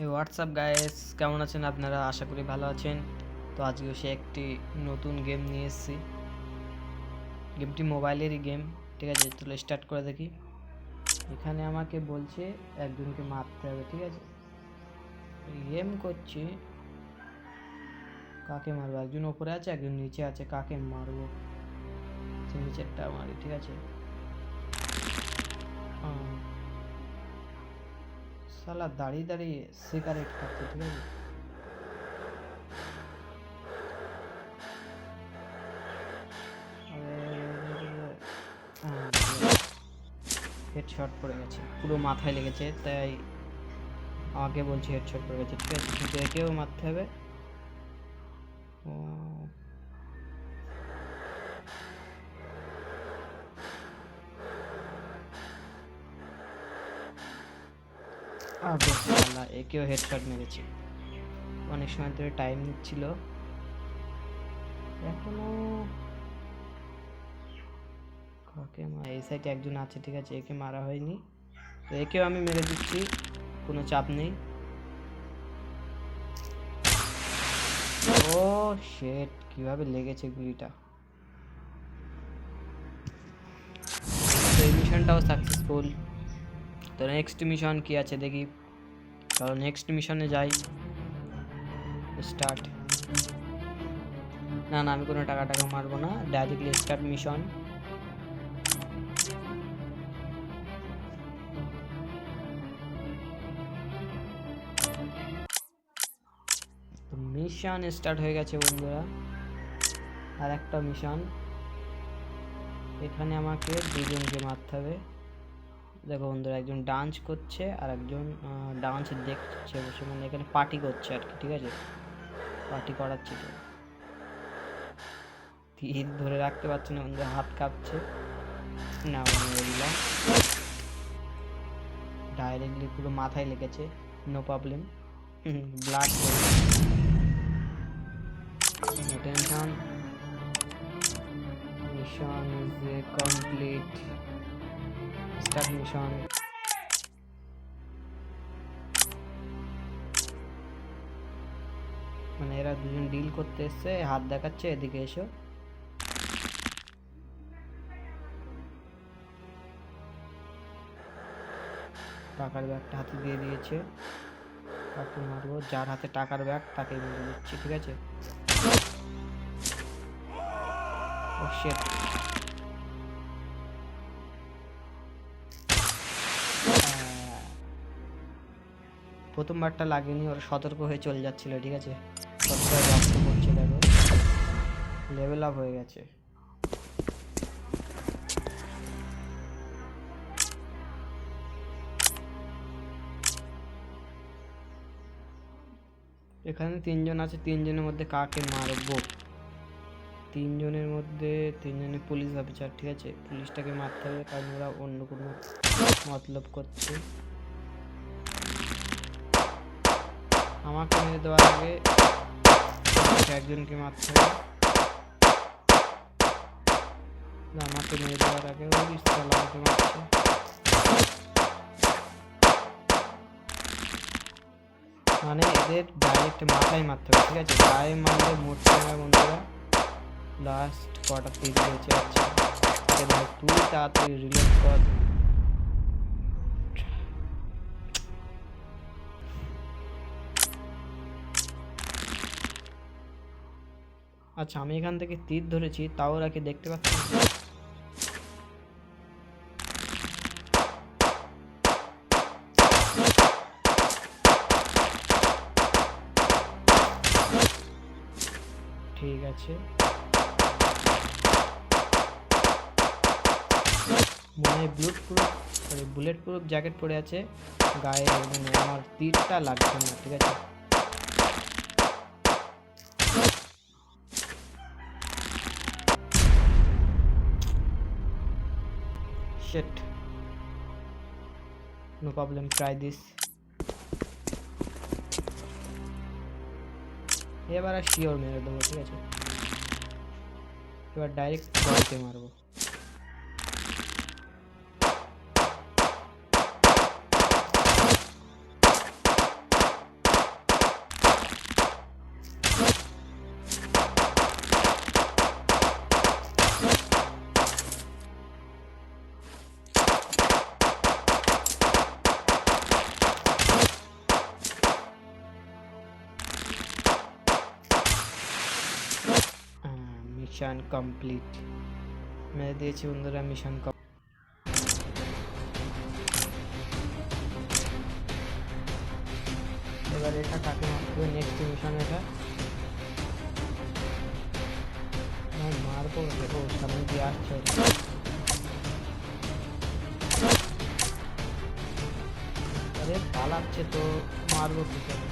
এই WhatsApp guys কেমন আছেন আপনারা? আশা করি ভালো আছেন। তো আজকে সে একটি নতুন গেম নিয়ে এসেছি। গেমটি মোবাইলেরই গেম ঠিক আছে? তাহলে স্টার্ট করে দেখি। এখানে আমাকে বলছে, একজনকে মারতে হবে, ঠিক আছে? গেম করছি। কাকে মারবো? একজন ওপরে আছে, একজন নিচে আছে, কাকে মারবো? নিচেরটা মারি, ঠিক আছে? শালা দাঁড়িয়ে দাঁড়িয়ে সিগারেট খাচ্ছে, ঠিক আছে? হেডশট পড়ে গেছে, পুরো মাথায় লেগেছে, তাই আমাকে বলছে হেডশট পড়ে গেছে, ঠিক আছে? কিন্তু মারতে হবে। শালা একেও হেডশট মেরেছে। অনেক সময় ধরে টাইম নিচ্ছিল। এখনও কাকে মা এই সাইডে একজন আছে, ঠিক আছে, একে মারা হয়নি। তো একেও আমি মেরে দিচ্ছি, কোনো চাপ নেই। ও শেট কীভাবে লেগেছে গুলিটা? তো এই মিশনটাও সাকসেসফুল তো নেক্সট মিশন কি আছে দেখি। চলো নেক্সট মিশনে যাই। স্টার্ট না না, আমি কোনো টাকা টাকা মারবো না। Directly start mission mission start হয়ে গেছে বন্ধুরা। আর একটা মিশন এখানে আমাকে দুজনকে মারতে হবে। দেখো বন্ধুরা, একজন ডান্স করছে আর একজন ডান্স দেখছে বসে মানে এখানে পার্টি করছে আর কি, ঠিক আছে? পার্টি করাচ্ছে তো। তীর ধরে রাখতে পারছে না বন্ধুরা, হাত কাঁপছে। না দিলাম ডাইরেক্টলি পুরো মাথায় লেগেছে no problem blood tension mission is complete start mission মানে এরা দুজন ডিল করতে এসছে, হাত দেখাচ্ছে, এদিকে এসো। টাকার ব্যাগটা হাতে দিয়ে দিয়েছে। কাকে মারবো? যার হাতে টাকার ব্যাগ তাকে মেরে দিচ্ছি, ঠিক আছে? প্রথমবারটা লাগেনি, ওরা সতর্ক হয়ে চলে যাচ্ছিল, ঠিক আছে? লেভেল আপ হয়ে গেছে। এখানে তিনজন আছে, তিনজনের মধ্যে কাকে মারবো? তিনজনের মধ্যে, তিনজনের পুলিশ অফিসার ঠিক আছে? পুলিশটাকে মারতে হবে, কারণ ওরা অন্য কোনো মতলব করছে। আমাকে মেরে দেওয়ার আগে একজনকে মারতে হবে। আমাকে মেরে দেওয়ার আগে ওই শালা আমাকে মারছে। মানে এদের ডাইরেক্ট মাথায় মারতে হবে, ঠিক আছে? গায়ে মারলে মরছে না বন্ধুরা। লাস্ট কটা আছে ওকে ভাই, তুই তাড়াতাড়ি রিলোড কর। আচ্ছা আমি এখান থেকে তীর ধরেছি, তাও ওরা কি দেখতে পাচ্ছি? ঠিক আছে। মনে blood proof sorry bullet proof jacket পরে আছে। গায়ে মানে আমার তীরটা লাগছে না, ঠিক আছে। Shit. No problem, try this. এবার আর শিওর মেরে দেবো, ঠিক আছে? এবার ডাইরেক্ট বলতে মারবো মিশন কমপ্লিট মেরে দিয়েছি বন্ধুরা মিশন এবার এটা কাকে মারতে হবে নেক্সট মিশন এটা আমার মারবো দেখো সামনে দিয়ে আসছে ওরা। আরে পালাচ্ছে তো মারবো কি করে